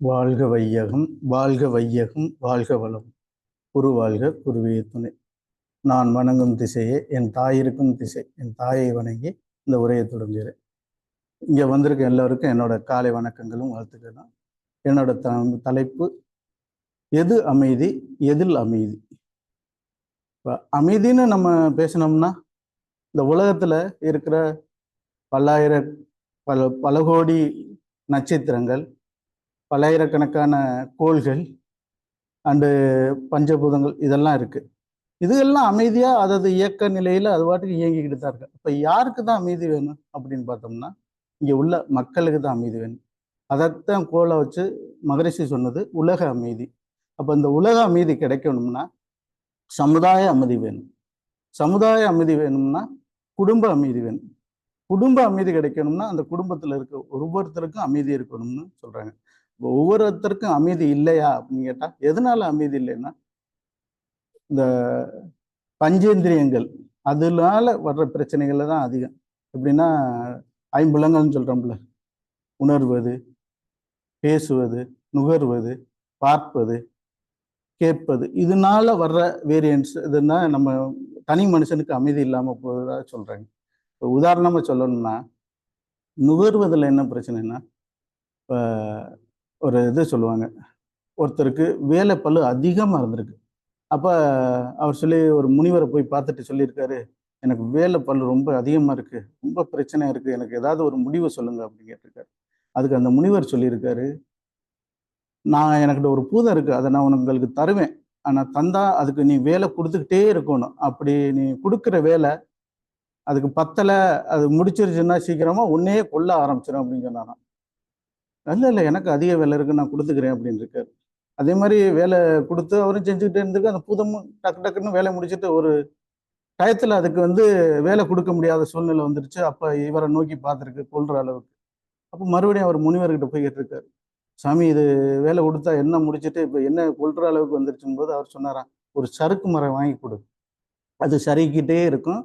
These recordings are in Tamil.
வாழ்க வையகம் வாழ்க வையகம் வாழ்க வளம். குரு வாழ்க குருவிய துணை. நான் வணங்கும் திசையே என் தாய் இருக்கும் திசை என் தாயை வணங்கி இந்த உரையை தொடங்குகிறேன். இங்கே வந்திருக்க எல்லோருக்கும் என்னோட காலை வணக்கங்களும் வாழ்த்துக்களும் என்னோட த தலைப்பு எது அமைதி எதில் அமைதி? இப்போ அமைதின்னு நம்ம பேசினோம்னா இந்த உலகத்தில் இருக்கிற பல்லாயிர பல பல கோடி நட்சத்திரங்கள் பல்லாயிரக்கணக்கான கோள்கள் அண்டு பஞ்சபூதங்கள் இதெல்லாம் இருக்குது இதுகெல்லாம் அமைதியாக அதது இயக்க நிலையில் அது பாட்டுக்கு இயங்கிக்கிட்டு தான் இருக்கு. இப்போ யாருக்கு தான் அமைதி வேணும் அப்படின்னு பார்த்தோம்னா இங்கே உள்ள மக்களுக்கு தான் அமைதி வேணும். அதைத்தான் கோலை வச்சு மகரிஷி சொன்னது உலக அமைதி. அப்போ இந்த உலக அமைதி கிடைக்கணும்னா சமுதாய அமைதி வேணும். சமுதாய அமைதி வேணும்னா குடும்ப அமைதி வேணும். குடும்ப அமைதி கிடைக்கணும்னா அந்த குடும்பத்தில் இருக்க ஒவ்வொருத்தருக்கும் அமைதி இருக்கணும்னு சொல்கிறாங்க ஒவ்வொருத்தருக்கும் அமைதி இல்லையா அப்படின்னு கேட்டா எதனால அமைதி இல்லைன்னா இந்த பஞ்சேந்திரியங்கள் அதனால வர்ற பிரச்சனைகள் தான் அதிகம். எப்படின்னா ஐம்புலங்கள்னு சொல்றோம்ல உணர்வது பேசுவது நுகர்வது பார்ப்பது கேட்பது இதனால வர்ற வேரியன்ஸ் இதுனா நம்ம தனி மனுஷனுக்கு அமைதி இல்லாமல் போகிறதா சொல்றாங்க. இப்போ உதாரணமாக சொல்லணும்னா நுகர்வதில் என்ன பிரச்சனைனா இப்போ ஒரு இது சொல்லுவாங்க. ஒருத்தருக்கு வேலை பல்லு அதிகமாக இருந்திருக்கு. அப்போ அவர் சொல்லி ஒரு முனிவரை போய் பார்த்துட்டு சொல்லியிருக்காரு எனக்கு வேலை பல்லு ரொம்ப அதிகமாக இருக்குது ரொம்ப பிரச்சனையாக இருக்குது எனக்கு ஏதாவது ஒரு முடிவு சொல்லுங்க அப்படின்னு கேட்டிருக்காரு. அதுக்கு அந்த முனிவர் சொல்லியிருக்காரு நான் எனக்கிட்ட ஒரு பூதம் இருக்குது அதை நான் உங்களுக்கு தருவேன். ஆனால் தந்தா அதுக்கு நீ வேலை கொடுத்துக்கிட்டே இருக்கணும். அப்படி நீ கொடுக்குற வேலை அதுக்கு பத்தலை அது முடிச்சிருச்சுன்னா சீக்கிரமாக உன்னையே கொல்ல ஆரம்பிச்சிடும் அப்படின்னு சொன்னாராம். இல்லை இல்லை எனக்கு அதிக வேலை இருக்குது நான் கொடுத்துக்கிறேன் அப்படின்னு இருக்காரு. அதே மாதிரி வேலை கொடுத்து அவரும் செஞ்சுக்கிட்டே இருந்திருக்கு. அந்த புதமும் டக்கு டக்குன்னு வேலை முடிச்சுட்டு ஒரு டயத்தில் அதுக்கு வந்து வேலை கொடுக்க முடியாத சூழ்நிலை வந்துருச்சு. அப்போ இவரை நோக்கி பார்த்துருக்கு கொள்கிற அளவுக்கு. அப்போ மறுபடியும் அவர் முனிவர்கிட்ட போய் கேட்டிருக்காரு. சாமி இது வேலை கொடுத்தா என்ன முடிச்சுட்டு இப்போ என்ன கொள்கிற அளவுக்கு வந்துருச்சும் போது அவர் சொன்னாராம் ஒரு சறுக்கு மரம் வாங்கி கொடு. அது சறுக்கிட்டே இருக்கும்.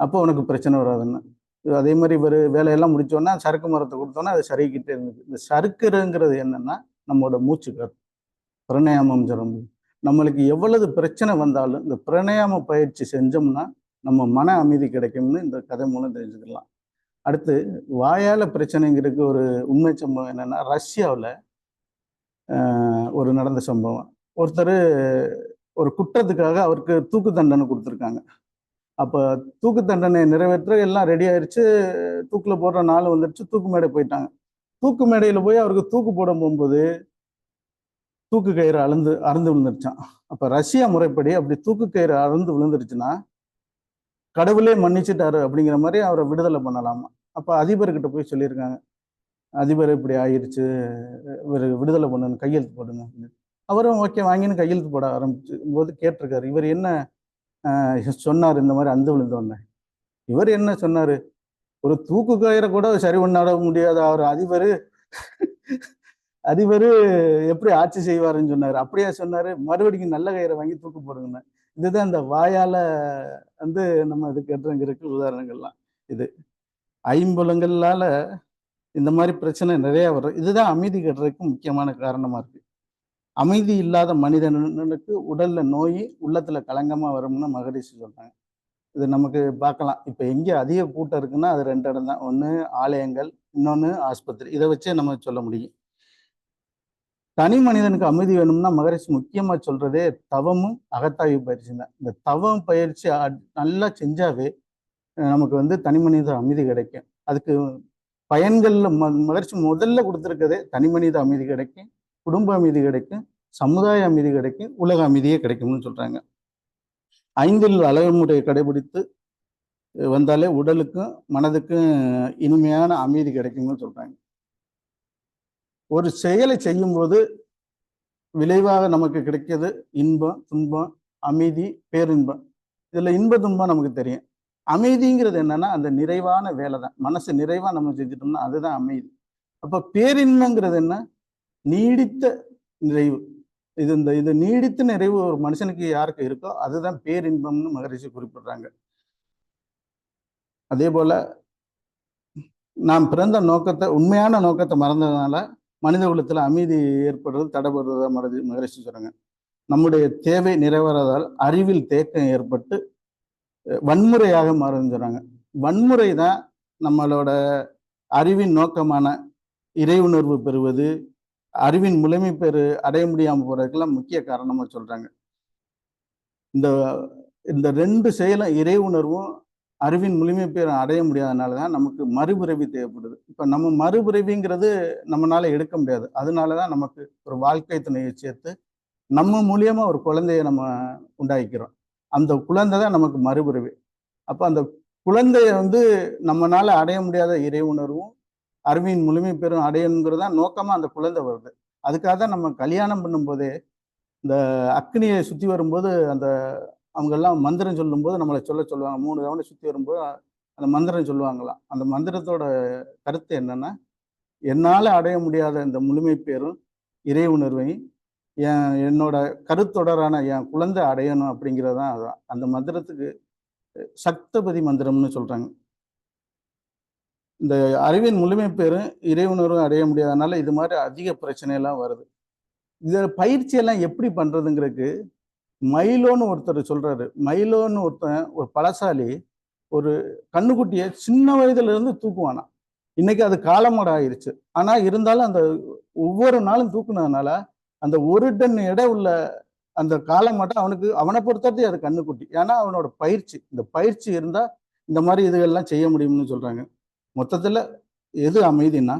அப்போ உனக்கு பிரச்சனை வராதுன்னு. அதே மாதிரி இவர் வேலையெல்லாம் முடிச்சோன்னா சறுக்கு மரத்தை கொடுத்தோன்னா அது சறுக்கிட்டே இருந்துச்சு இந்த சறுக்குறங்கிறது என்னன்னா நம்மளோட மூச்சு காத்து பிரணயாமம் சொல்லும் நம்மளுக்கு எவ்வளவு பிரச்சனை வந்தாலும் இந்த பிரணயாம பயிற்சி செஞ்சோம்னா நம்ம மன அமைதி கிடைக்கும்னு இந்த கதை மூலம் தெரிஞ்சுக்கலாம். அடுத்து வாயால் பிரச்சனைங்கிறதுக்கு ஒரு உண்மை சம்பவம் என்னென்னா ரஷ்யாவில் ஒரு நடந்த சம்பவம். ஒருத்தர் ஒரு குற்றத்துக்காக அவருக்கு தூக்கு தண்டனை கொடுத்துருக்காங்க. அப்போ தூக்கு தண்டனை நிறைவேற்ற எல்லாம் ரெடி ஆயிடுச்சு தூக்கில் போடுற நாள் வந்துடுச்சு தூக்கு மேடை போயிட்டாங்க. தூக்கு மேடையில் போய் அவருக்கு தூக்கு போட போகும்போது தூக்கு கயிறு அழுந்து அறுந்து விழுந்துருச்சான் அப்போ ரஷ்யா முறைப்படி அப்படி தூக்கு கயிறு அறுந்து விழுந்துருச்சுன்னா கடவுளே மன்னிச்சுட்டாரு அப்படிங்கிற மாதிரி அவரை விடுதலை பண்ணலாமா? அப்போ அதிபர்கிட்ட போய் சொல்லியிருக்காங்க. அதிபர் இப்படி ஆயிடுச்சு இவர் விடுதலை பண்ணணும் கையெழுத்து போடுங்க அவரும் ஓகே வாங்கின்னு கையெழுத்து போட ஆரம்பிச்சு போது கேட்டிருக்காரு. இவர் என்ன சொன்னார் இந்த மாதிரி அந்து விழுந்தோன்னே. இவர் என்ன சொன்னார்? ஒரு தூக்கு கயிறை கூட சரி பண்ணாட முடியாத அவர் அதிபர். அதிபர் எப்படி ஆட்சி செய்வாருன்னு சொன்னார். அப்படியா சொன்னார் மறுபடியும் நல்ல கயிறை வாங்கி தூக்கு போடுங்கண்ணே இதுதான் இந்த வாயால வந்து நம்ம இது கட்டுறங்கிறதுக்கு உதாரணங்கள்லாம். இது ஐம்புலங்களால இந்த மாதிரி பிரச்சனை நிறைய வரும் இதுதான் அமைதி கட்டுறதுக்கு முக்கியமான காரணமா இருக்கு. அமைதி இல்லாத மனிதனுக்கு உடல்ல நோய் உள்ளத்துல கலங்கமா வரும்னு மகரிஷி சொல்றாங்க. இது நமக்கு பார்க்கலாம். இப்ப எங்க அதிக கூட்டம் இருக்குன்னா அது ரெண்டு இடம் தான். ஒன்று ஆலயங்கள் இன்னொன்று ஆஸ்பத்திரி. இதை வச்சே நம்ம சொல்ல முடியும். தனி மனிதனுக்கு அமைதி வேணும்னா மகரிஷி முக்கியமா சொல்றதே தவமும் அகத்தாய்வு பயிற்சி தான். இந்த தவம் பயிற்சி நல்லா செஞ்சாவே நமக்கு வந்து தனி மனித அமைதி கிடைக்கும். அதுக்கு பயன்கள்ல ம மகரிஷி முதல்ல கொடுத்துருக்கதே தனி மனித அமைதி கிடைக்கும். குடும்ப அமைதி கிடைக்கும் சமுதாய அமைதி கிடைக்கும் உலக அமைதியே கிடைக்கும்னு சொல்றாங்க. ஐந்தில் அளவுமுறையை கடைபிடித்து வந்தாலே உடலுக்கும் மனதுக்கும் இனிமையான அமைதி கிடைக்கும்னு சொல்றாங்க. ஒரு செயலை செய்யும்போது விளைவாக நமக்கு கிடைக்கிறது இன்பம் துன்பம் அமைதி பேரின்பம். இதுல இன்ப துன்பம் நமக்கு தெரியும். அமைதிங்கிறது என்னன்னா அந்த நிறைவான வேலை தான் மனசு நிறைவா நம்ம செஞ்சுட்டோம்னா அதுதான் அமைதி. அப்ப பேரின்பங்கிறது என்ன? நீடித்த நிறைவு. இது இந்த இது நீடித்த நிறைவு ஒரு மனுஷனுக்கு யாருக்கு இருக்கோ அதுதான் பேரின்பம்னு மகரிஷி குறிப்பிடுறாங்க. அதே போல நாம் பிறந்த நோக்கத்தை உண்மையான நோக்கத்தை மறந்ததுனால மனித குலத்துல அமைதி ஏற்படுறது தடைபடுறதா மறதி மகரிஷி சொல்றாங்க. நம்முடைய தேவை நிறைவேறாதால் அறிவில் தேக்கம் ஏற்பட்டு வன்முறையாக மாறுதுன்னு சொல்றாங்க. வன்முறை தான் நம்மளோட அறிவின் நோக்கமான இறை உணர்வு பெறுவது அறிவின் முழுமை பெறு அடைய முடியாம போறதுக்கெல்லாம் முக்கிய காரணமா சொல்றாங்க. இந்த இந்த ரெண்டு செயலும் இறை உணர்வும் அறிவின் முழுமை பெற அடைய முடியாதனால தான் நமக்கு மறுபிறவி தேவைப்படுது. இப்போ நம்ம மறுபிறவிங்கிறது நம்மளால எடுக்க முடியாது. அதனால தான் நமக்கு ஒரு வாழ்க்கை துணையை சேர்த்து நம்ம மூலியமா ஒரு குழந்தைய நம்ம உண்டாக்கிறோம் அந்த குழந்தை தான் நமக்கு மறுபிறவி. அப்போ அந்த குழந்தைய வந்து நம்மனால அடைய முடியாத இறை உணர்வும் அறிவின் முழுமை பெறும் அடையணுங்கிறது தான் நோக்கமாக அந்த குழந்தை வருது. அதுக்காக தான் நம்ம கல்யாணம் பண்ணும்போதே இந்த அக்னியை சுற்றி வரும்போது அந்த அவங்கெல்லாம் மந்திரம் சொல்லும்போது நம்மளை சொல்ல சொல்லுவாங்க. மூணு தவணை சுற்றி வரும்போது அந்த மந்திரம் சொல்லுவாங்களாம். அந்த மந்திரத்தோட கருத்து என்னன்னா என்னால் அடைய முடியாத இந்த முழுமை பெறும் இறை உணர்வை என் என்னோட கருத்தொடரான என் குழந்தை அடையணும் அப்படிங்கிறது தான் அதுதான். அந்த மந்திரத்துக்கு சக்தபதி மந்திரம்னு சொல்கிறாங்க இந்த அறிவின் முழுமை பெறும் இறை அடைய முடியாதனால இது மாதிரி அதிக பிரச்சனை எல்லாம் வருது இதில் பயிற்சியெல்லாம் எப்படி பண்ணுறதுங்கிறதுக்கு மைலோன்னு ஒருத்தர் சொல்கிறாரு மைலோன்னு ஒருத்தன் ஒரு பழசாலி ஒரு கண்ணுக்குட்டியை சின்ன வயதுலேருந்து தூக்குவானா? இன்னைக்கு அது காலமாட ஆயிடுச்சு ஆனால் இருந்தாலும் அந்த ஒவ்வொரு நாளும் தூக்குனதுனால அந்த ஒரு டன் எடை உள்ள அந்த காலம் மட்டும் அவனுக்கு அவனை பொறுத்தவரைக்கும் அது கண்ணுக்குட்டி. ஏன்னா அவனோட பயிற்சி இந்த பயிற்சி இருந்தால் இந்த மாதிரி இதுகள்லாம் செய்ய முடியும்னு சொல்கிறாங்க மொத்தத்தில் எது அமைதினா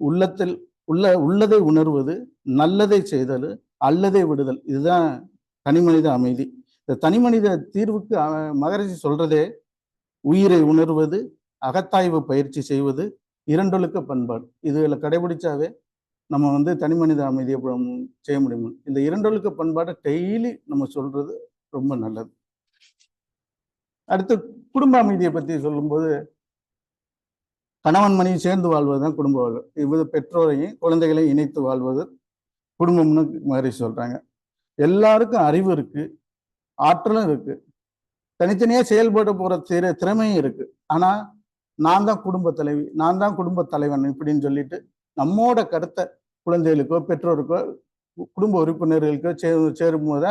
உள்ளத்தில் உள்ள உள்ளதை உணர்வது நல்லதை செய்தல் அல்லதை விடுதல். இதுதான் தனிமனித அமைதி. இந்த தனிமனித தீர்வுக்கு மகரிஷி சொல்றதே உயிரை உணர்வது அகத்தாய்வு பயிற்சி செய்வது இரண்டொழுக்க பண்பாடு. இதில் கடைபிடிச்சாவே நம்ம வந்து தனிமனித அமைதியை செய்ய முடியும். இந்த இரண்டொழுக்க பண்பாடை டெய்லி நம்ம சொல்றது ரொம்ப நல்லது. அடுத்து குடும்ப அமைதியை பற்றி சொல்லும்போது கணவன் மனைவி சேர்ந்து வாழ்வது தான் குடும்ப வாழ்வு. இவ்வித பெற்றோரையும் குழந்தைகளையும் இணைத்து வாழ்வது குடும்பம்னு மாதிரி சொல்கிறாங்க எல்லாருக்கும் அறிவு இருக்குது ஆற்றலும் இருக்குது தனித்தனியாக செயல்பட போகிற திற திறமையும் இருக்குது ஆனால் நான் தான் குடும்ப தலைவி நான் தான் குடும்ப தலைவன் இப்படின்னு சொல்லிட்டு நம்மோட கருத்தை குழந்தைகளுக்கோ பெற்றோருக்கோ குடும்ப உறுப்பினர்களுக்கோ சே சேரும் போது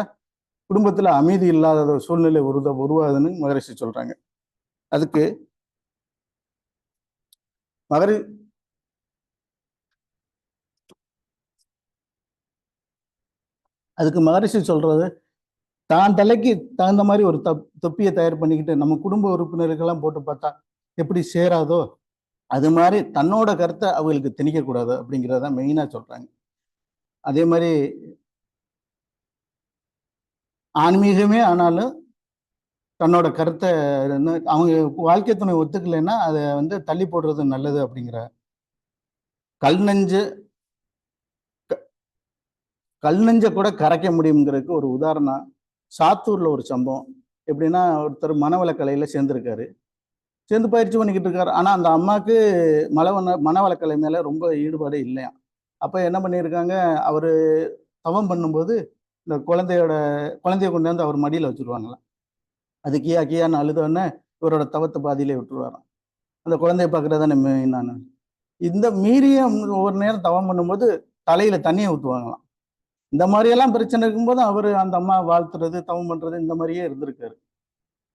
குடும்பத்தில் அமைதி இல்லாத ஒரு சூழ்நிலை உருத உருவாகுதுன்னு மகரிஷி சொல்கிறாங்க அதுக்கு மகரி. அதுக்கு மகரிஷி சொல்றது தான் தலைக்கு தகுந்த மாதிரி ஒரு தப் தொப்பியை தயார் பண்ணிக்கிட்டு நம்ம குடும்ப உறுப்பினருக்கெல்லாம் போட்டு பார்த்தா எப்படி சேராதோ அது மாதிரி தன்னோட கருத்தை அவங்களுக்கு திணிக்கக்கூடாது அப்படிங்கிறத மெயினாக சொல்றாங்க. அதே மாதிரி ஆன்மீகமே ஆனாலும் தன்னோட கருத்தை அவங்க வாழ்க்கை துணை ஒத்துக்கலைன்னா அதை வந்து தள்ளி போடுறது நல்லது அப்படிங்கிற. கல் நெஞ்சு க- கல் நெஞ்ச கூட கரைக்க முடியுங்கிறதுக்கு ஒரு உதாரணம். சாத்தூர்ல ஒரு சம்பவம். எப்படின்னா ஒருத்தர் மனவளக்கலையில சேர்ந்திருக்காரு. சேர்ந்து பயிற்சி பண்ணிக்கிட்டு இருக்காரு. ஆனால் அந்த அம்மாவுக்கு மலவன மனவளக்கலை மேலே ரொம்ப ஈடுபாடு இல்லையா? அப்போ என்ன பண்ணியிருக்காங்க? அவர் தவம் பண்ணும்போது இந்த குழந்தையோட குழந்தைய கொண்டு வந்து அவர் மடியில் வச்சிருவாங்களாம். அது கியா கியான்னு அழுதோடனே இவரோட தவத்தை பாதியிலே விட்டுருவாராம். அந்த குழந்தைய பார்க்கறது மெயின் நான் இந்த மீறிய ஒவ்வொரு நேரம் தவம் பண்ணும்போது தலையில தண்ணியை ஊற்றுவாங்களாம் இந்த மாதிரியெல்லாம் பிரச்சனை இருக்கும்போது அவர் அந்த அம்மா வாழ்த்துறது தவம் பண்றது இந்த மாதிரியே இருந்திருக்காரு.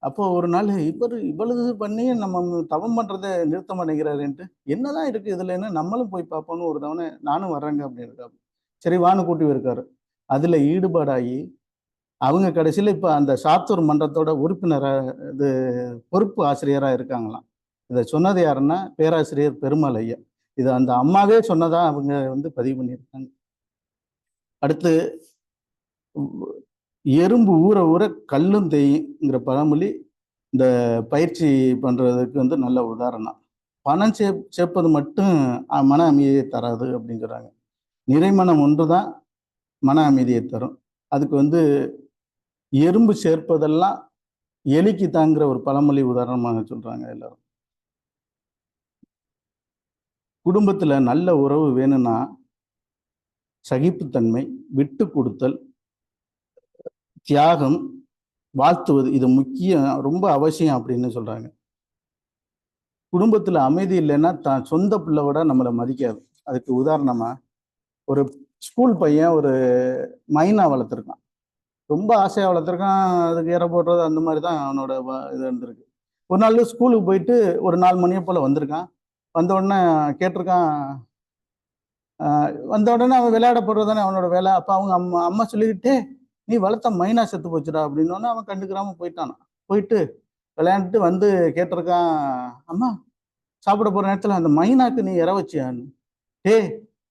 அப்போ ஒரு நாள் இவர் இவ்வளவு பண்ணி நம்ம தவம் பண்றதை நிறுத்த மாட்டேங்கிறாருன்ட்டு என்னதான் இருக்கு இதுலன்னு நம்மளும் போய் பார்ப்போம்னு ஒரு தவணை நானும் வர்றேங்க அப்படின்னு இருக்காரு சரி வானு கூட்டி இருக்காரு அதுல ஈடுபாடாகி அவங்க கடைசியில் இப்போ அந்த சாத்தூர் மன்றத்தோட உறுப்பினராக இது பொறுப்பு ஆசிரியராக இருக்காங்களாம். இதை சொன்னது யாருன்னா பேராசிரியர் பெருமாள் ஐயா இது அந்த அம்மாவே சொன்னதாக அவங்க வந்து பதிவு பண்ணியிருக்காங்க. அடுத்து எறும்பு ஊற ஊற கல்லும் தேய்ங்கிற பழமொழி இந்த பயிற்சி பண்ணுறதுக்கு வந்து நல்ல உதாரணம். பணம் சே சேர்ப்பது மட்டும் மன அமைதியை தராது அப்படிங்கிறாங்க. நிறைமனம் ஒன்று தான் மன அமைதியை தரும். அதுக்கு வந்து எறும்பு சேர்ப்பதெல்லாம் எலிக்கு தாங்கிற ஒரு பழமொழி உதாரணமாக சொல்றாங்க எல்லாரும். குடும்பத்துல நல்ல உறவு வேணும்னா சகிப்புத்தன்மை விட்டு கொடுத்தல் தியாகம் வாழ்த்துவது இது முக்கியம் ரொம்ப அவசியம் அப்படின்னு சொல்றாங்க. குடும்பத்துல அமைதி இல்லைன்னா தான் சொந்த பிள்ளை விட நம்மளை மதிக்காது. அதுக்கு உதாரணமா ஒரு ஸ்கூல் பையன் ஒரு மைனா வளர்த்துருக்கான். ரொம்ப ஆசையாக வளர்த்துருக்கான் அதுக்கு இற போடுறது அந்த மாதிரி தான் அவனோட வ- இது இருந்திருக்கு. ஒரு நாள் ஸ்கூலுக்கு போயிட்டு ஒரு நாலு மணியை போல் வந்திருக்கான். வந்த உடனே கேட்டிருக்கான் வந்த உடனே அவன் விளையாட போடுறது தானே அவனோட வேலை? அப்போ அவங்க அம்மா அம்மா சொல்லிக்கிட்டே நீ வளர்த்த மைனா செத்து போச்சுடா அப்படின்னோடனே அவன் கண்டுக்கிறாம போயிட்டானான் போயிட்டு விளையாண்டுட்டு வந்து கேட்டிருக்கான் அம்மா சாப்பிட போகிற நேரத்தில் அந்த மைனாக்கு நீ இற வச்சியான்னு. டே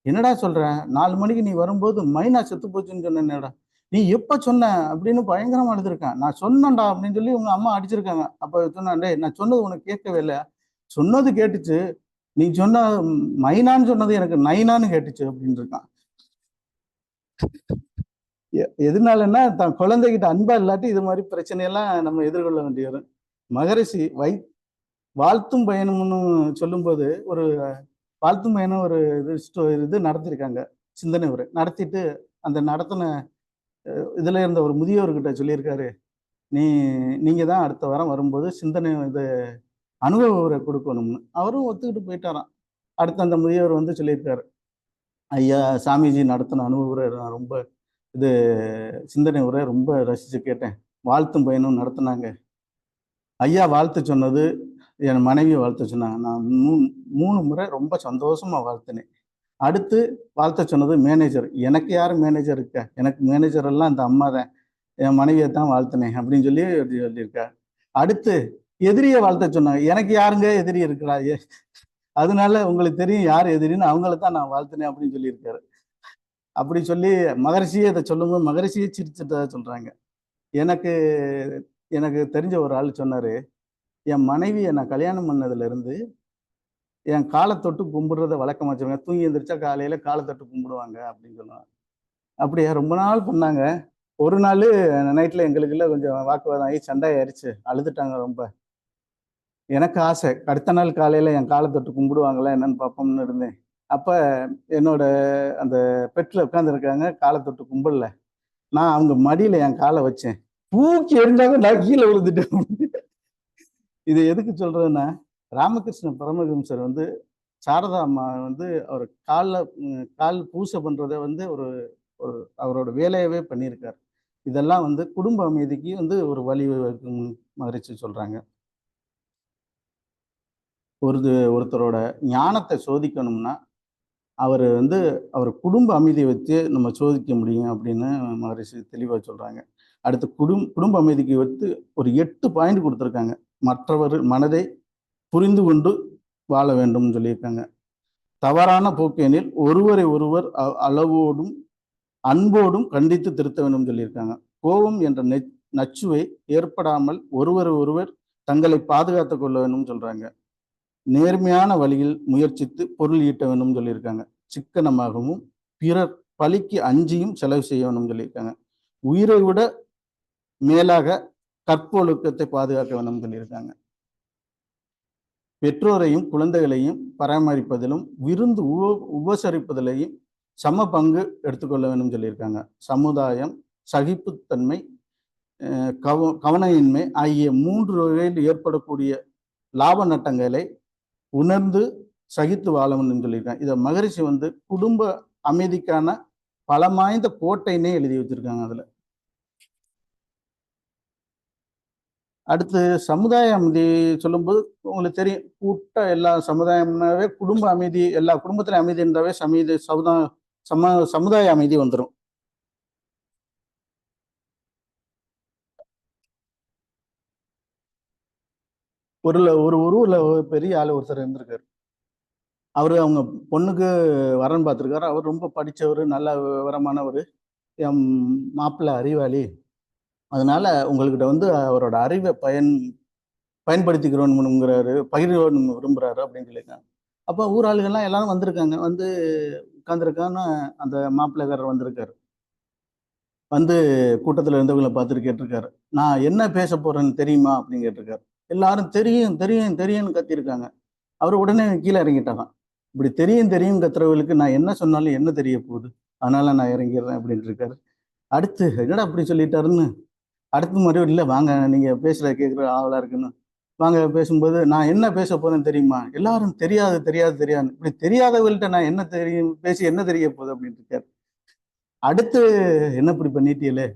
என்னடா சொல்கிற நாலு மணிக்கு நீ வரும்போது மைனா செத்து போச்சுன்னு சொன்னேன்டா. நீ எப்ப சொன்ன அப்படின்னு பயங்கரமா எழுதிருக்கான் நான் சொன்னேன்டா அப்படின்னு சொல்லி உங்க அம்மா அடிச்சிருக்காங்க. அப்ப சொன்னான் நான் சொன்னது உனக்கு கேட்கவே இல்லை. சொன்னது கேட்டுச்சு. நீ சொன்ன மைனான்னு சொன்னது எனக்கு நைனான்னு கேட்டுச்சு அப்படின்னு இருக்கான். எ- எதனாலன்னா தான் குழந்தைகிட்ட அன்பா இல்லாட்டி இது மாதிரி பிரச்சனையெல்லாம் நம்ம எதிர்கொள்ள வேண்டி வரும் மகரிஷி வை வாழ்த்தும் பயணம்னு சொல்லும்போது ஒரு வாழ்த்தும் பயணம் ஒரு இது இது நடத்திருக்காங்க. சிந்தனை உரை. நடத்திட்டு அந்த நடத்தின இதில் இருந்த ஒரு முதியோர்கிட்ட சொல்லியிருக்காரு நீ நீங்கள் தான் அடுத்த வாரம் வரும்போது சிந்தனை இது அனுபவ உரை கொடுக்கணும்னு. அவரும் ஒத்துக்கிட்டு போயிட்டாராம். அடுத்து அந்த முதியவர் வந்து சொல்லியிருக்காரு ஐயா சாமிஜி நடத்தின அனுபவ உரை நான் ரொம்ப இது சிந்தனை உரை ரொம்ப ரசித்து கேட்டேன். வாழ்த்தும் பயணம் நடத்தினாங்க. ஐயா வாழ்த்து சொன்னது என் மனைவி வாழ்த்து சொன்னாங்க. நான் மூணு மூணு முறை ரொம்ப சந்தோஷமாக வாழ்த்தினேன். அடுத்து வாழ்த்த சொன்னது மேனேஜர் எனக்கு யார் மேனேஜர் இருக்க? எனக்கு மேனேஜர் எல்லாம் இந்த அம்மா தான். என் மனைவியை தான் வாழ்த்தினேன் அப்படின்னு சொல்லி அப்படி சொல்லியிருக்கா அடுத்து எதிரியை வாழ்த்த சொன்னாங்க. எனக்கு யாருங்க எதிரி இருக்கிறா? அதனால உங்களுக்கு தெரியும் யார் எதிரின்னு அவங்கள தான் நான் வாழ்த்தினேன் அப்படின்னு சொல்லியிருக்காரு. அப்படி சொல்லி மகரிஷியே இதை சொல்லும்போது மகரிஷியே சிரிச்சுட்டதா சொல்றாங்க. எனக்கு எனக்கு தெரிஞ்ச ஒரு ஆள் சொன்னாரு என் மனைவியை நான் கல்யாணம் பண்ணதுல இருந்து என் காலை தொட்டு கும்பிடுறத வழக்கம் வச்சுருங்க தூங்கி எந்திரிச்சா காலையில் காலை தொட்டு கும்பிடுவாங்க அப்படின்னு சொன்னாங்க அப்படியே? ரொம்ப நாள் பண்ணாங்க. ஒரு நாள் நைட்டில் எங்களுக்குள்ள கொஞ்சம் வாக்குவாதம் ஆகி சண்டை ஆயிடுச்சு அழுதுட்டாங்க ரொம்ப. எனக்கு ஆசை அடுத்த நாள் காலையில் என் காலை தொட்டு கும்பிடுவாங்களா என்னன்னு பார்ப்போம்னு இருந்தேன். அப்போ என்னோட அந்த பெட்டில் உட்காந்துருக்காங்க காலை தொட்டு கும்பிடல நான் அவங்க மடியில் என் காலை வச்சேன். தூக்கி எரிஞ்சாங்க நான் கீழே விழுந்துட்டேன். இது எதுக்கு சொல்கிறதுன்னா ராமகிருஷ்ண பரமஹம்சர் வந்து சாரதா அம்மா வந்து அவர் காலில் கால் பூசை பண்ணுறதை வந்து ஒரு ஒரு அவரோட வேலையவே பண்ணியிருக்கார். இதெல்லாம் வந்து குடும்ப அமைதிக்கு வந்து ஒரு வழி மகிழ்ச்சி சொல்கிறாங்க ஒரு ஒருத்தரோட ஞானத்தை சோதிக்கணும்னா அவர் வந்து அவர் குடும்ப அமைதியை வச்சு நம்ம சோதிக்க முடியும் அப்படின்னு மகரிஷி தெளிவாக சொல்கிறாங்க அடுத்து குடும் குடும்ப அமைதிக்கு வந்து ஒரு எட்டு பாயிண்ட் கொடுத்துருக்காங்க. மற்றவர் மனதை புரிந்து கொண்டு வாழ வேண்டும் சொல்லியிருக்காங்க. தவறான போக்கெனில் ஒருவரை ஒருவர் அ- அளவோடும் அன்போடும் கண்டித்து திருத்த வேண்டும் சொல்லியிருக்காங்க. கோபம் என்ற நெச் நச்சுவை ஏற்படாமல் ஒருவர் ஒருவர் தங்களை பாதுகாத்துக் கொள்ள வேண்டும் சொல்றாங்க. நேர்மையான வழியில் முயற்சித்து பொருள் ஈட்ட வேண்டும் சொல்லியிருக்காங்க. சிக்கனமாகவும் பிறர் பழிக்கு அஞ்சியும் செலவு செய்ய வேணும் சொல்லியிருக்காங்க. உயிரை விட மேலாக கற்பொழுக்கத்தை பாதுகாக்க வேணும் சொல்லியிருக்காங்க. பெற்றோரையும் குழந்தைகளையும் பராமரிப்பதிலும் விருந்து உப உபசரிப்பதிலையும் சம பங்கு எடுத்துக்கொள்ள வேண்டும் சொல்லியிருக்காங்க. சமுதாயம் சகிப்புத்தன்மை கவ கவனையின்மை ஆகிய மூன்று வகையில் ஏற்படக்கூடிய லாப நட்டங்களை உணர்ந்து சகித்து வாழ வேண்டும் சொல்லியிருக்காங்க. இதை மகரிஷி வந்து குடும்ப அமைதிக்கான பலமாய்ந்த கோட்டைன்னே எழுதி வச்சிருக்காங்க அதில். அடுத்து சமுதாய அமைதி சொல்லும்போது உங்களுக்கு தெரியும் கூட்ட எல்லா சமுதாயம்னாவே குடும்ப அமைதி எல்லா குடும்பத்திலும் அமைதி இருந்தாவே சமீதி சமுதா சம சமுதாய அமைதி வந்துடும் ஒரு ஒரு ஊர்ல ஒரு பெரிய ஆள் ஒருத்தர் இருந்திருக்காரு. அவர் அவங்க பொண்ணுக்கு வரன் பார்த்துருக்காரு. அவர் ரொம்ப படித்தவர் நல்ல விவரமானவர். என் மாப்பிள்ளை அறிவாளி. அதனால உங்கள்கிட்ட வந்து அவரோட அறிவை பயன் பயன்படுத்திக்கிறோம்ங்கிறாரு பகிர்வோன்னு விரும்புறாரு அப்படின்னு சொல்லியிருக்காங்க. அப்போ ஊர் ஆளுகள்லாம் எல்லாரும் வந்திருக்காங்க. வந்து உட்காந்துருக்கான்னு அந்த மாப்பிள்ளைக்காரர் வந்திருக்காரு. வந்து கூட்டத்தில் இருந்தவங்களை பார்த்துட்டு கேட்டிருக்காரு. நான் என்ன பேச போறேன்னு தெரியுமா அப்படின்னு கேட்டிருக்காரு. எல்லாரும் தெரியும் தெரியும் தெரியும்னு கத்திருக்காங்க அவர் உடனே கீழே இறங்கிட்டாங்க. இப்படி தெரியும் தெரியும் கத்துறவங்களுக்கு நான் என்ன சொன்னாலும் என்ன தெரிய போகுது? அதனால நான் இறங்கிடுறேன் அப்படின்ட்டு இருக்காரு. அடுத்து என்னடா அப்படி சொல்லிட்டாருன்னு அடுத்த மறுபடியும் இல்லை வாங்க நீங்க பேசுகிற கேட்குற ஆவலாக இருக்குன்னு. வாங்க பேசும்போது நான் என்ன பேச போறேன்னு தெரியுமா? எல்லாரும் தெரியாது தெரியாது தெரியாது இப்படி தெரியாதவர்கள்ட்ட நான் என்ன தெரியும் பேசி என்ன தெரிய போகுது அப்படின்னு இருக்காரு அடுத்து என்ன இப்படி பண்ணிட்டீங்களே?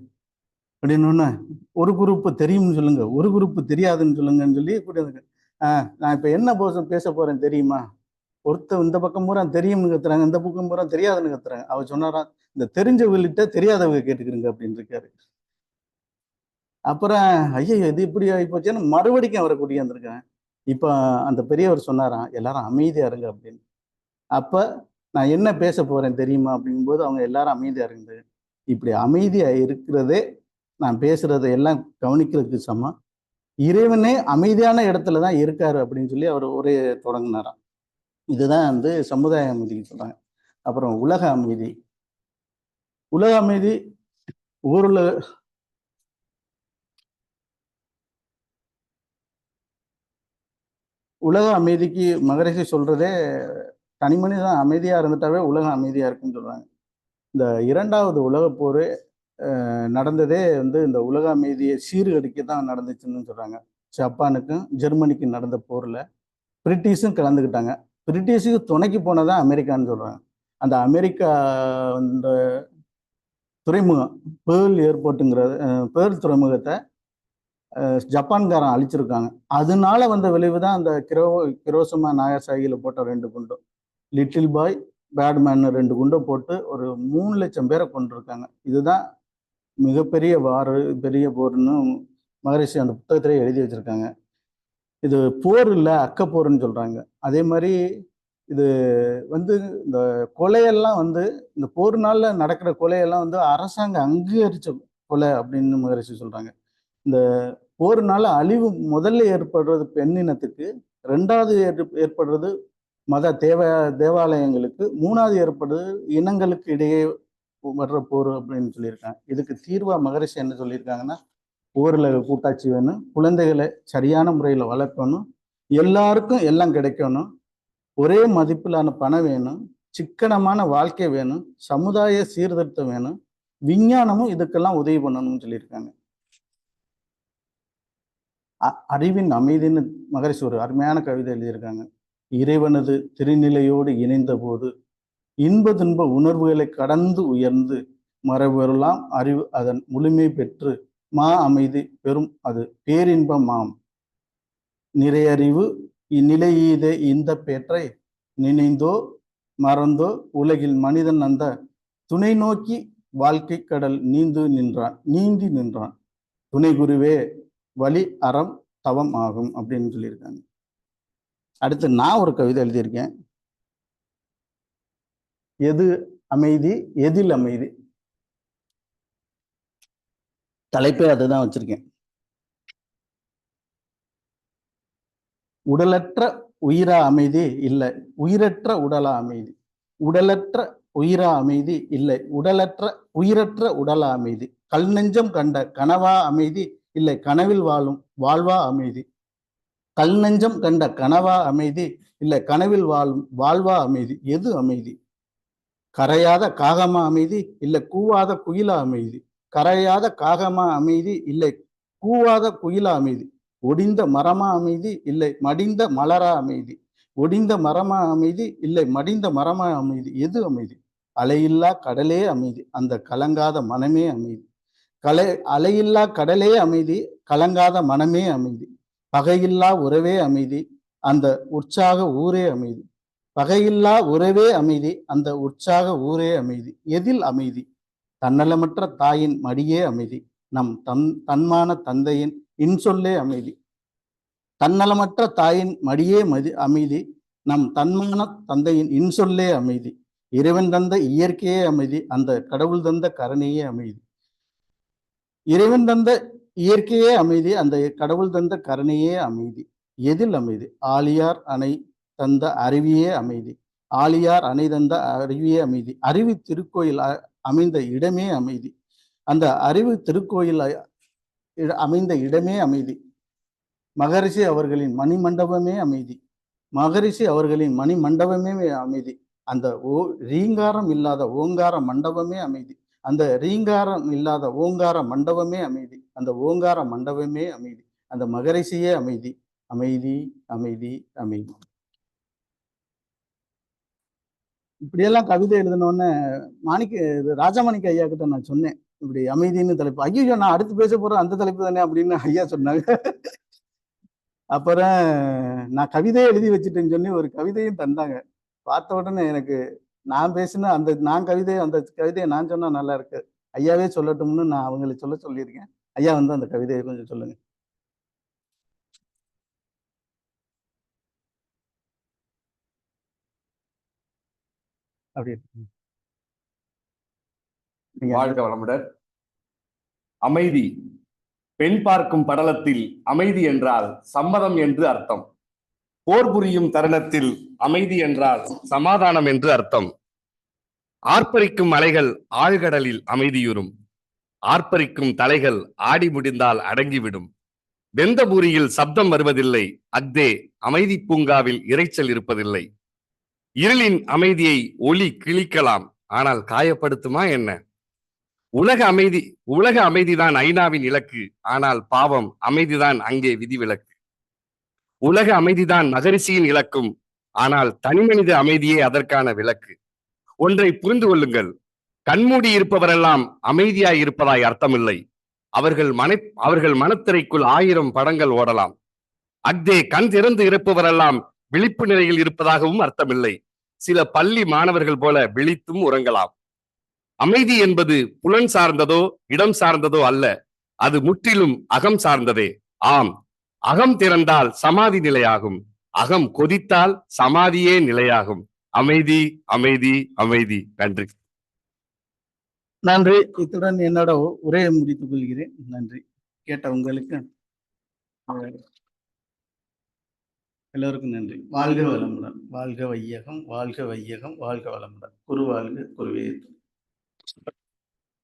அப்படின்னு ஒரு குரூப் தெரியும்னு சொல்லுங்க ஒரு குரூப் தெரியாதுன்னு சொல்லுங்கன்னு சொல்லி இப்படி ஆஹ் நான் இப்ப என்ன பேச பேச போறேன் தெரியுமா? ஒருத்த இந்த பக்கம் பூரா தெரியும்னு கத்துறாங்க இந்த பக்கம் பூரா தெரியாதுன்னு கத்துறாங்க. அவர் சொன்னாரா இந்த தெரிஞ்சவங்கள்ட்ட தெரியாதவங்க கேட்டுக்கிறீங்க அப்படின்னு இருக்காரு. அப்புறம் ஐயோ இது இப்படி ஆகிப்போச்சேன்னு மறுபடிக்கும் அவரை கூட்டியாந்துருக்கேன் இப்போ அந்த பெரியவர் சொன்னாராம் எல்லாரும் அமைதியாக இருங்க அப்படின்னு. அப்ப நான் என்ன பேச போறேன் தெரியுமா அப்படிங்கும்போது அவங்க எல்லாரும் அமைதியாக இருந்து இப்படி அமைதியாக இருக்கிறதே நான் பேசுறதை எல்லாம் கவனிக்கிறதுக்கு சமம். இறைவனே அமைதியான இடத்துல தான் இருக்காரு அப்படின்னு சொல்லி அவர் ஒரே தொடங்கினாராம். இதுதான் வந்து சமுதாய அமைதிக்கு சொல்றாங்க. அப்புறம் உலக அமைதி. உலக அமைதி ஊரில் உலக அமைதிக்கு மகரிஷி சொல்றதே தனி மனிதன் அமைதியா இருந்துட்டாவே உலகம் அமைதியா இருக்குன்னு சொல்றாங்க. இந்த இரண்டாவது உலகப் போர் நடந்ததே வந்து இந்த உலக அமைதியை சீர்கடிக்க தான் நடந்துச்சுன்னு சொல்றாங்க. ஜப்பானுக்கும் ஜெர்மனிக்கும் நடந்த போர்ல பிரிட்டிஷும் கலந்துக்கிட்டாங்க. பிரிட்டிஷுக்கு துணைக்கு போனதான் அமெரிக்கான்னு சொல்றாங்க. அந்த அமெரிக்கா அந்த துறைமுகம் பேர்ல் ஏர்போர்ட்டுங்கிற பேர்ல் துறைமுகத்தை ஜப்பான்காரன் அழிச்சிருக்காங்க. அதனால வந்த விளைவு தான் அந்த கிரோ கிரோசமா நாகசாகியில் போட்ட ரெண்டு குண்டும் லிட்டில் பாய் பேட்மேன் ரெண்டு குண்டை போட்டு ஒரு மூணு லட்சம் பேரை கொண்டிருக்காங்க இதுதான் மிகப்பெரிய வார் பெரிய போர்னு மகரிஷி அந்த புத்தகத்திலே எழுதி வச்சிருக்காங்க. இது போர் இல்லை அக்கப்போர்னு சொல்கிறாங்க அதே மாதிரி இது வந்து இந்த கொலையெல்லாம் வந்து இந்த போர்னால நடக்கிற கொலையெல்லாம் வந்து அரசாங்கம் அங்கீகரிச்ச கொலை அப்படின்னு மகரிஷி சொல்கிறாங்க இந்த போர்னால அழிவு முதல்ல ஏற்படுறது பெண்ணினத்துக்கு ரெண்டாவது ஏற்ப- ஏற்படுறது மத தேவ தேவாலயங்களுக்கு மூணாவது ஏற்படுறது இனங்களுக்கு இடையே வர்ற போர் அப்படின்னு சொல்லியிருக்காங்க. இதுக்கு தீர்வா மகரிஷி என்ன சொல்லியிருக்காங்கன்னா ஊரில் கூட்டாட்சி வேணும் குழந்தைகளை சரியான முறையில் வளர்க்கணும் எல்லாருக்கும் எல்லாம் கிடைக்கணும் ஒரே மதிப்பிலான பணம் வேணும் சிக்கனமான வாழ்க்கை வேணும் சமுதாய சீர்திருத்தம் வேணும் விஞ்ஞானமும் இதுக்கெல்லாம் உதவி பண்ணணும்னு சொல்லியிருக்காங்க. அறிவின் அமைதின்னு மகரிஷி ஒரு அருமையான கவிதை எழுதியிருக்காங்க. இறைவனது திருநிலையோடு இணைந்த போது இன்ப துன்ப உணர்வுகளை கடந்து உயர்ந்து மரபெறலாம் அறிவு அதன் முழுமை பெற்று மா அமைதி பெறும். அது பேரின்பமாம். நிறையறிவு இந்நிலையீதே இந்த பேற்றை நினைந்தோ மறந்தோ உலகில் மனிதன் அந்த துணை நோக்கி வாழ்க்கை கடல் நீந்து நின்றான் நீந்தி நின்றான். துணை குருவே வழி அறம் தவம் ஆகும் அப்படின்னு சொல்லியிருக்காங்க. அடுத்து நான் ஒரு கவிதை எழுதியிருக்கேன். எது அமைதி எதில் அமைதி? தலைப்பே அதுதான் வச்சிருக்கேன். உடலற்ற உயிரா அமைதி இல்லை உயிரற்ற உடலா அமைதி. உடலற்ற உயிரா அமைதி இல்லை உடலற்ற உயிரற்ற உடலா அமைதி. கல் நெஞ்சம் கண்ட கனவா அமைதி இல்லை கனவில் வாழும் வாழ்வா அமைதி. கல் நெஞ்சம் கண்ட கனவா அமைதி. இல்லை கனவில் வாழும் வாழ்வா அமைதி. எது அமைதி? கரையாத காகமா அமைதி. இல்லை கூவாத குயிலா அமைதி. கரையாத காகமா அமைதி. இல்லை கூவாத குயிலா அமைதி. ஒடிந்த மரமா அமைதி. இல்லை மடிந்த மலரா அமைதி. ஒடிந்த மரமா அமைதி. இல்லை மடிந்த மரமா அமைதி. எது அமைதி? அலையில்லா கடலே அமைதி. அந்த கலங்காத மனமே அமைதி. கலை அலையில்லா கடலே அமைதி கலங்காத மனமே அமைதி. பகையில்லா உறவே அமைதி அந்த உற்சாக ஊரே அமைதி. பகையில்லா உறவே அமைதி அந்த உற்சாக ஊரே அமைதி. எதில் அமைதி? தன்னலமற்ற தாயின் மடியே அமைதி. நம் தன் தன்மான தந்தையின் இன்சொல்லே அமைதி. தன்னலமற்ற தாயின் மடியே மதி அமைதி. நம் தன்மான தந்தையின் இன்சொல்லே அமைதி. இறைவன் தந்த இயற்கையே அமைதி. அந்த கடவுள் தந்த கரணையே அமைதி. இறைவன் தந்த இயற்கையே அமைதி அந்த கடவுள் தந்த கருணையே அமைதி. எதில் அமைதி? ஆலியார் அணை தந்த அருவியே அமைதி. ஆலியார் அணை தந்த அருவியே அமைதி. அருவி திருக்கோயில் அமைந்த இடமே அமைதி. அந்த அறிவு திருக்கோயில் அமைந்த இடமே அமைதி. மகரிஷி அவர்களின் மணி மண்டபமே அமைதி. மகரிஷி அவர்களின் மணி மண்டபமே அமைதி. அந்த ஓ ரீங்காரம் இல்லாத ஓங்கார மண்டபமே அமைதி. அந்த ரீங்காரம் இல்லாத ஓங்கார மண்டபமே அமைதி. அந்த ஓங்கார மண்டபமே அமைதி. அந்த மகரிஷியே அமைதி. அமைதி அமைதி அமைதி. இப்படியெல்லாம் கவிதை எழுதினோடனே மாணிக்க இது ராஜாமாணிக்க ஐயா கிட்ட நான் சொன்னேன். இப்படி அமைதின்னு தலைப்பு. ஐயோ நான் அடுத்து பேச போறேன் அந்த தலைப்பு தானே அப்படின்னு ஐயா சொன்னாங்க. அப்புறம் நான் கவிதையை எழுதி வச்சுட்டேன்னு சொல்லி ஒரு கவிதையும் தந்தாங்க. பார்த்த உடனே எனக்கு நான் பேசின அந்த நான் கவிதை அந்த கவிதையை நான் சொன்னா நல்லா இருக்கு. ஐயாவே சொல்லட்டும்னு நான் அவங்களுக்கு சொல்ல சொல்லியிருக்கேன். ஐயா வந்து அந்த கவிதையை கொஞ்சம் சொல்லுங்க. அப்படி வாழ்க வளமுடன். அமைதி. பெண் பார்க்கும் படலத்தில் அமைதி என்றால் சம்மதம் என்று அர்த்தம். போர் புரியும் தருணத்தில் அமைதி என்றால் சமாதானம் என்று அர்த்தம். ஆர்ப்பரிக்கும் அலைகள் ஆழ்கடலில் அமைதியுறும். ஆர்ப்பரிக்கும் தலைகள் ஆடி முடிந்தால் அடங்கிவிடும். வெந்தபூரியில் சப்தம் வருவதில்லை. அத்தே அமைதி பூங்காவில் இரைச்சல் இருப்பதில்லை. இருளின் அமைதியை ஒளி கிழிக்கலாம். ஆனால் காயப்படுத்துமா என்ன? உலக அமைதி உலக அமைதிதான் ஐநாவின் இலக்கு. ஆனால் பாவம் அமைதிதான் அங்கே விதிவிலக்கு. உலக அமைதிதான் மகரிஷியின் இலக்கும் ஆனால் தனிமனித அமைதியே அதற்கான விளக்கு. ஒன்றை புரிந்து கொள்ளுங்கள். கண்மூடி இருப்பவரெல்லாம் அமைதியாய் இருப்பதாய் அர்த்தமில்லை. அவர்கள் மனை அவர்கள் மனத்திரைக்குள் ஆயிரம் படங்கள் ஓடலாம். அக்தே கண் திறந்து இருப்பவரெல்லாம் விழிப்பு நிலையில் இருப்பதாகவும் அர்த்தமில்லை. சில பள்ளி மாணவர்கள் போல விழித்தும் உறங்கலாம். அமைதி என்பது புலன் சார்ந்ததோ இடம் சார்ந்ததோ அல்ல. அது முற்றிலும் அகம் சார்ந்ததே. ஆம் அகம் திறந்தால் சமாதி நிலையாகும். அகம் கொதித்தால் சமாதியே நிலையாகும். அமைதி அமைதி அமைதி. நன்றி. நன்றி. இத்துடன் என்னோட உரையை முடித்துக் கொள்கிறேன். நன்றி. கேட்ட உங்களுக்கு எல்லோருக்கும் நன்றி. வாழ்க வளமுடன். வாழ்க வையகம் வாழ்க வையகம் வாழ்க வளமுடன். குரு வாழ்க குருவே.